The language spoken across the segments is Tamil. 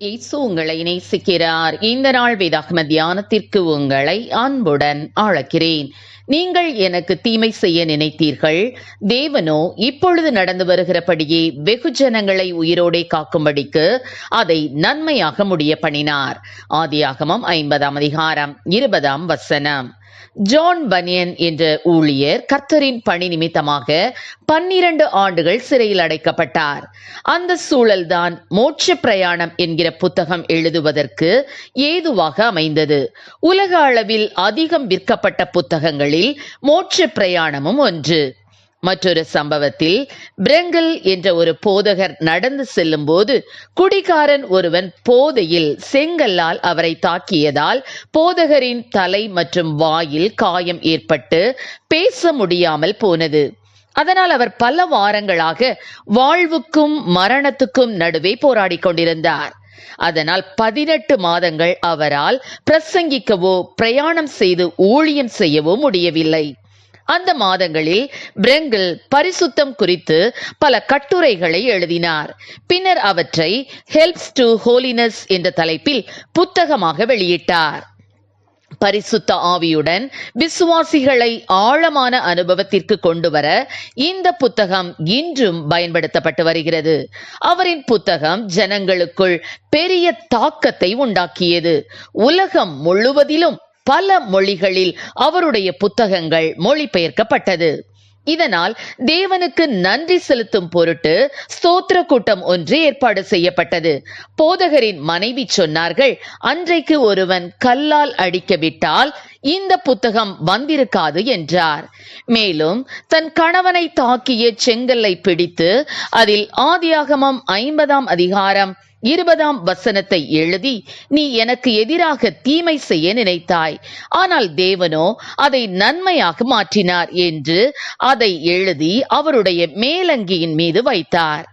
இயேசு உங்களை நேசிக்கிறார் இந்த நாள் வேதாகம தியானத்திற்கு உங்களை அன்புடன் அழைக்கிறேன் நீங்கள் எனக்கு தீமை செய்ய நினைத்தீர்கள். தேவனோ இப்பொழுது நடந்து வருகிறபடியே வெகுஜனங்களை உயிரோடே காக்கும்படிக்கு அதை நன்மையாக முடிய பண்ணினார் ஆதியாகமம் ஐம்பதாம் அதிகாரம் இருபதாம் வசனம். ஜான் பனியன் என்ற ஊழியர் கர்த்தரின் பணி நிமித்தமாக பன்னிரண்டு ஆண்டுகள் சிறையில் அடைக்கப்பட்டார். அந்த சூழல்தான் மோட்ச பிரயாணம் என்கிற புத்தகம் எழுதுவதற்கு ஏதுவாக அமைந்தது. உலக அளவில் அதிகம் விற்கப்பட்ட புத்தகங்களில் மோட்ச பிரயாணமும் ஒன்று. மற்றொரு சம்பவத்தில் பிரங்கல் என்ற ஒரு போதகர் நடந்து செல்லும் போது குடிகாரன் ஒருவன் போதையில் செங்கல்லால் அவரை தாக்கியதால் போதகரின் தலை மற்றும் வாயில் காயம் ஏற்பட்டு பேச முடியாமல் போனது. அதனால் அவர் பல வாரங்களாக வாழ்வுக்கும் மரணத்துக்கும் நடுவே போராடிக் கொண்டிருந்தார். அதனால் பதினெட்டு மாதங்கள் அவரால் பிரசங்கிக்கவோ பிரயாணம் செய்து ஊழியம் செய்யவோ முடியவில்லை. அந்த மாதங்களில் பிரெங்கில் பரிசுத்தம் குறித்து பல கட்டுரைகளை எழுதினார். பின்னர் அவற்றை ஹெல்ப்ஸ் டு ஹோலினஸ் என்ற தலைப்பில் புத்தகமாக வெளியிட்டார். பரிசுத்த ஆவியுடன் விசுவாசிகளை ஆழமான அனுபவத்திற்கு கொண்டு வர இந்த புத்தகம் இன்றும் பயன்படுத்தப்பட்டு வருகிறது. அவரின் புத்தகம் ஜனங்களுக்குள் பெரிய தாக்கத்தை உண்டாக்கியது. உலகம் முழுவதிலும் பல மொழிகளில் அவருடைய புத்தகங்கள் மொழிபெயர்க்கப்பட்டது. இதனால் தேவனுக்கு நன்றி செலுத்தும் பொருட்டு ஸ்தோத்திர கூட்டம் ஒன்று ஏற்பாடு செய்யப்பட்டது. போதகரின் மனைவி சொன்னார்கள் அன்றைக்கு ஒருவன் கல்லால் அடிக்கவிட்டால் இந்த புத்தகம் வந்திருக்காது என்றார். மேலும் தன் கணவனை தாக்கிய செங்கல்லை பிடித்து அதில் ஆதியாகமம் ஐம்பதாம் அதிகாரம் இருபதாம் வசனத்தை எழுதி நீ எனக்கு எதிராக தீமை செய்ய நினைத்தாய். ஆனால் தேவனோ அதை நன்மையாக மாற்றினார் என்று அதை எழுதி அவருடைய மேலங்கியின் மீது வைத்தார்.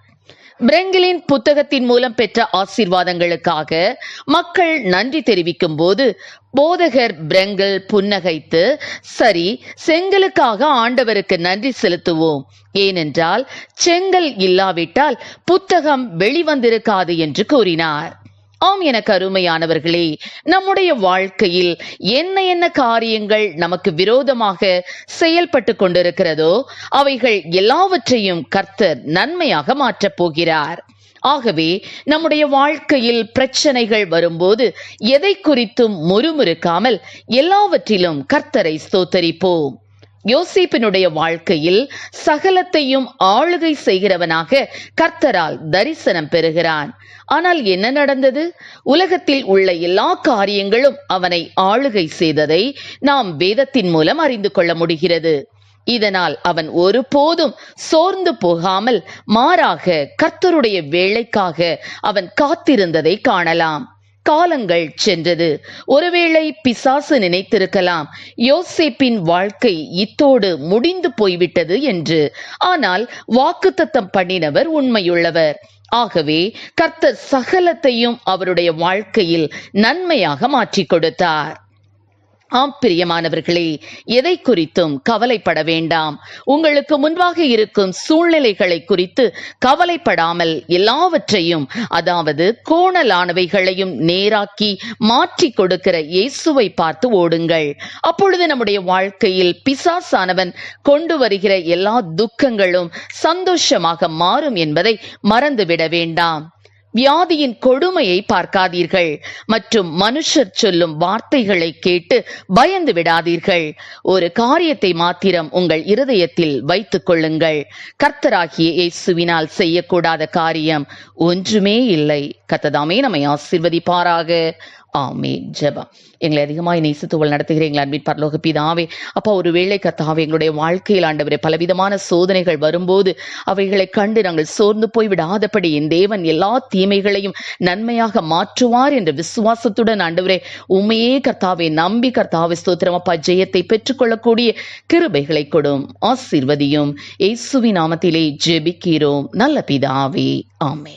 பிரெங்கிலின் புத்தகத்தின் மூலம் பெற்ற ஆசீர்வாதங்களுக்காக மக்கள் நன்றி தெரிவிக்கும் போது போதகர் பிரெங்கல் புன்னகைத்து சரி செங்கலுக்காக ஆண்டவருக்கு நன்றி செலுத்துவோம். ஏனென்றால் செங்கல் இல்லாவிட்டால் புத்தகம் வெளிவந்திருக்காது என்று கூறினார். ஆம் எனக்கு அருமையானவர்களே நம்முடைய வாழ்க்கையில் என்ன என்ன காரியங்கள் நமக்கு விரோதமாக செயல்பட்டு கொண்டிருக்கிறதோ அவைகள் எல்லாவற்றையும் கர்த்தர் நன்மையாக மாற்றப் போகிறார். ஆகவே நம்முடைய வாழ்க்கையில் பிரச்சனைகள் வரும்போது எதை குறித்தும் முறுமுறுக்காமல் எல்லாவற்றிலும் கர்த்தரை ஸ்தோத்தரிப்போம். யோசிப்பினுடைய வாழ்க்கையில் சகலத்தையும் ஆளுகை செய்கிறவனாக கர்த்தரால் தரிசனம் பெறுகிறான். ஆனால் என்ன நடந்தது? உலகத்தில் உள்ள எல்லா காரியங்களும் அவனை ஆளுகை செய்ததை நாம் வேதத்தின் மூலம் அறிந்து கொள்ள முடிகிறது. இதனால் அவன் ஒருபோதும் சோர்ந்து போகாமல் மாறாக கர்த்தருடைய வேலைக்காக அவன் காத்திருந்ததை காணலாம். காலங்கள் சென்றது. ஒருவேளை பிசாசு நினைத்திருக்கலாம். யோசேப்பின் வாழ்க்கை இத்தோடு முடிந்து போய்விட்டது என்று. ஆனால் வாக்குத்தத்தம் பண்ணினவர் உண்மையுள்ளவர். ஆகவே கர்த்தர் சகலத்தையும் அவருடைய வாழ்க்கையில் நன்மையாக மாற்றிக் கொடுத்தார். ஆம் பிரியமானவர்களே எதை குறித்தும் கவலைப்பட வேண்டாம். உங்களுக்கு முன்பாக இருக்கும் சூழ்நிலைகளை குறித்து கவலைப்படாமல் எல்லாவற்றையும் அதாவது கோணலானவைகளையும் நேராக்கி மாற்றி கொடுக்கிற இயேசுவை பார்த்து ஓடுங்கள். அப்பொழுது நம்முடைய வாழ்க்கையில் பிசாசானவன் கொண்டு வருகிற எல்லா துக்கங்களும் சந்தோஷமாக மாறும் என்பதை மறந்துவிட வேண்டாம். வியாதியின் கொடுமையை பார்க்காதீர்கள். மற்றும் மனுஷர் சொல்லும் வார்த்தைகளை கேட்டு பயந்து விடாதீர்கள். ஒரு காரியத்தை மாத்திரம் உங்கள் இருதயத்தில் வைத்துக் கொள்ளுங்கள். கர்த்தராகிய இயேசுவினால் செய்யக்கூடாத காரியம் ஒன்றுமே இல்லை. கத்ததாமே நம்மை ஆசிர்வதிப்பாராக. ஆமே ஜெபம். எங்களை அதிகமாக நேசித்துவள் நடத்துகிறீங்களா அன்பின் பரலோக பிதாவே. அப்பா ஒரு வேளை கத்தாவே எங்களுடைய வாழ்க்கையில் ஆண்டவரே பலவிதமான சோதனைகள் வரும்போது அவைகளை கண்டு நாங்கள் சோர்ந்து போய் விடாதபடி என் தேவன் எல்லா தீமைகளையும் நன்மையாக மாற்றுவார் என்ற விசுவாசத்துடன் ஆண்டவரே உண்மையே கர்த்தாவே நம்பி கர்த்தாவே ஸ்தோத்திரம். அப்பா ஜெயத்தை பெற்றுக்கொள்ளக்கூடிய கிருபைகளை கொடும் ஆசீர்வதியும். இயேசுவின் நாமத்திலே ஜெபிக்கிறோம். நல்ல பிதாவே ஆமே